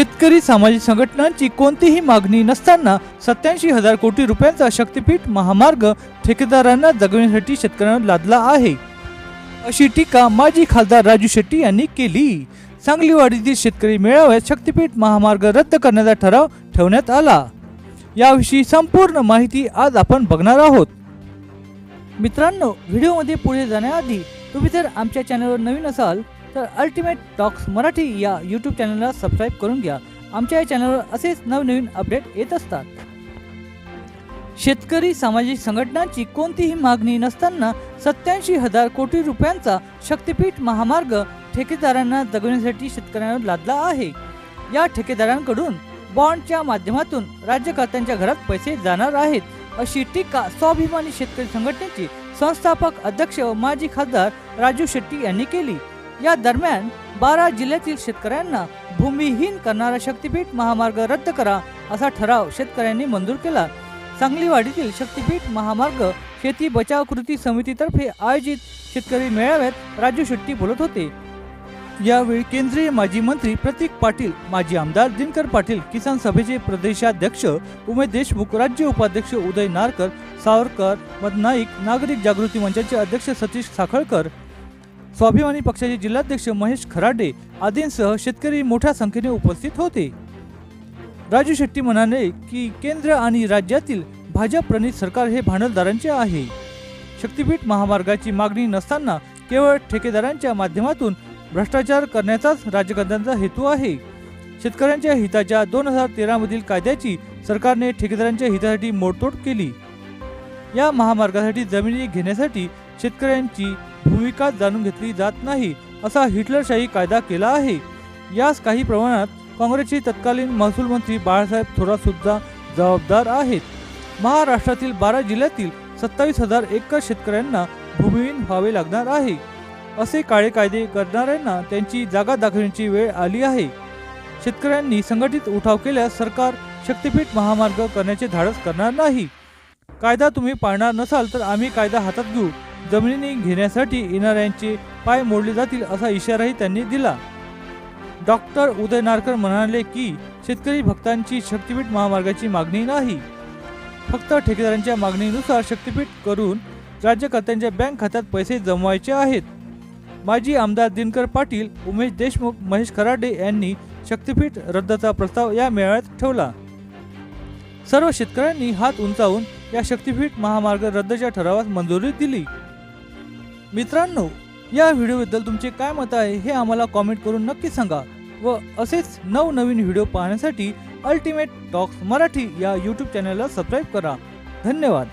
शेतकरी सामाजिक संघटनांची कोणतीही मागणी नसताना सत्याऐंशी हजार कोटी रुपयांचा शक्तीपीठ महामार्ग ठेकेदारांना जगविण्यासाठी शेतकऱ्यांना लादला आहे. अशी टीका माजी खासदार राजू शेट्टी यांनी केली. सांगलीवाडीतील शेतकरी मेळाव्यात शक्तीपीठ महामार्ग रद्द करण्याचा ठराव ठेवण्यात आला. याविषयी संपूर्ण माहिती आज आपण बघणार आहोत. मित्रांनो व्हिडिओमध्ये पुढे जाण्याआधी तुम्ही जर आमच्या चॅनलवर नवीन असाल तर अल्टिमेट टॉक्स मराठी या यूट्यूब चॅनलला सबस्क्राईब करून घ्या. आमच्या या चॅनलवर असेच नवनवीन अपडेट येत असतात. शेतकरी सामाजिक संघटनांची कोणतीही मागणी नसताना सत्याऐंशी हजार कोटी रुपयांचा शक्तीपीठ महामार्ग ठेकेदारांना जगवण्यासाठी शेतकऱ्यांवर लादला आहे. या ठेकेदारांकडून बॉन्डच्या माध्यमातून राज्यकर्त्यांच्या घरात पैसे जाणार आहेत अशी टीका स्वाभिमानी शेतकरी संघटनेचे संस्थापक अध्यक्ष व माजी खासदार राजू शेट्टी यांनी केली. या दरम्यान बारा जिल्ह्यातील शेतकऱ्यांना भूमिहीन करणारा शक्तीपीठ महामार्ग रद्द करा असा ठराव शेतकऱ्यांनी मंजूर केला. सांगलीवाडीतील शक्तीपीठ महामार्ग शेती बचाव कृती समितीतर्फे आयोजित शेतकरी मेळाव्यात राजू शेट्टी बोलत होते. यावेळी केंद्रीय माजी मंत्री प्रतीक पाटील माजी आमदार दिनकर पाटील किसान सभेचे प्रदेशाध्यक्ष उमेश देशमुख राज्य उपाध्यक्ष उदय नारकर सावरकर मदनाईक नागरिक जागृती मंचाचे अध्यक्ष सतीश साखळकर स्वाभिमानी पक्षाचे जिल्हाध्यक्ष महेश खराडे आदींसह शेतकरी मोठ्या संख्येने उपस्थित होते. राजू शेट्टी म्हणाले की केंद्र आणि राज्यातील भाजप प्रणित सरकार हे भांडवलदारांचे आहे. शक्तीपीठ महामार्गाची मागणी नसताना केवळ ठेकेदारांच्या माध्यमातून भ्रष्टाचार करण्याचाच राज्यकर्त्यांचा हेतू आहे. शेतकऱ्यांच्या हिताच्या दोन हजार तेरामधील कायद्याची सरकारने ठेकेदारांच्या हितासाठी मोडतोड केली. या महामार्गासाठी जमिनी घेण्यासाठी शेतकऱ्यांची भूमिका जाणून घेतली जात नाही असा हिटलरशाही कायदा केला आहे. यास काही प्रमाणात काँग्रेसचे तत्कालीन महसूल मंत्री बाळासाहेब थोरात सुद्धा जबाबदार आहेत. महाराष्ट्रातील बारा जिल्ह्यातील सत्तावीस हजार एकर शेतकऱ्यांना भूमिहीन व्हावे लागणार आहे. असे काळे कायदे करणाऱ्यांना त्यांची जागा दाखवण्याची वेळ आली आहे. शेतकऱ्यांनी संघटित उठाव केल्यास सरकार शक्तीपीठ महामार्ग करण्याचे धाडस करणार नाही. कायदा तुम्ही पाळणार नसाल तर आम्ही कायदा हातात घेऊ. जमिनी घेण्यासाठी येणाऱ्यांचे पाय मोडले जातील असा इशाराही त्यांनी दिला. डॉक्टर उदय नारकर म्हणाले की शेतकरी भक्तांची शक्तीपीठ महामार्गाची मागणी नाही. फक्त ठेकेदारांच्या मागणीनुसार शक्तीपीठ करून राज्यकर्त्यांच्या बँक खात्यात पैसे जमवायचे आहेत. माजी आमदार दिनकर पाटील उमेश देशमुख महेश खराडे यांनी शक्तीपीठ रद्दचा प्रस्ताव या मेळाव्यात ठेवला. सर्व शेतकऱ्यांनी हात उंचावून या शक्तीपीठ महामार्ग रद्दच्या ठरावास मंजुरी दिली. मित्रांनो या व्हिडिओबद्दल तुमचे काय मत आहे हे आम्हाला कॉमेंट करून नक्की सांगा व असेच नवनवीन व्हिडिओ पाहण्यासाठी अल्टिमेट टॉक्स मराठी या यूट्यूब चॅनलला सबस्क्राईब करा. धन्यवाद.